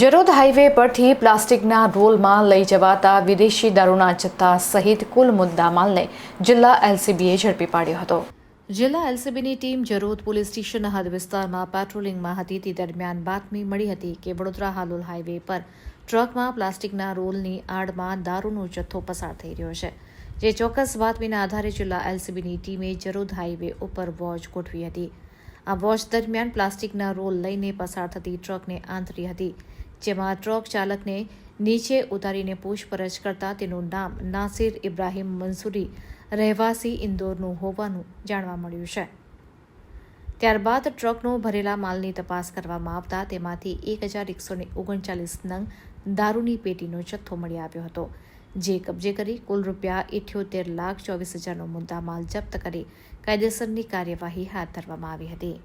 Jarod highway પરથી પ્લાસ્ટિકના રોલમાં લઈ જવાતા વિદેશી દારૂના જથ્થા સહિત કુલ મુદ્દામાલને જિલ્લા એલસીબીએ ઝડપી પાડ્યો હતો. જિલ્લા એલસીબીની ટીમ જરોદ પોલીસ સ્ટેશનના હદ વિસ્તારમાં પેટ્રોલિંગમાં હતી. તે દરમિયાન બાતમી મળી હતી કે વડોદરા હાલોલ હાઈવે પર ટ્રકમાં પ્લાસ્ટિકના રોલની આડમાં દારૂનો જથ્થો પસાર થઈ રહ્યો છે. જે ચોક્કસ બાતમીના આધારે જિલ્લા એલસીબીની ટીમે જરોદ હાઈવે ઉપર વોચ ગોઠવી હતી. આ વોચ દરમિયાન પ્લાસ્ટિકના રોલ લઈને પસાર થતી ટ્રકને આંતરી હતી. જેમાં ટ્રક ચાલકને નીચે ઉતારીને પૂછપરછ કરતા તેનું નામ નાસિર ઇબ્રાહીમ મંસૂરી રહેવાસી ઇન્દોરનું હોવાનું જાણવા મળ્યું છે. ત્યારબાદ ટ્રકનો ભરેલા માલની તપાસ કરવામાં આવતા તેમાંથી એક હજાર એકસો ઓગણચાલીસ નંગ દારૂની પેટીનો જથ્થો મળી આવ્યો હતો, જે કબજે કરી કુલ રૂપિયા ઇઠ્યોતેર લાખ ચોવીસ હજારનો મુદ્દા માલ જપ્ત કરી કાયદેસરની કાર્યવાહી હાથ ધરવામાં આવી હતી.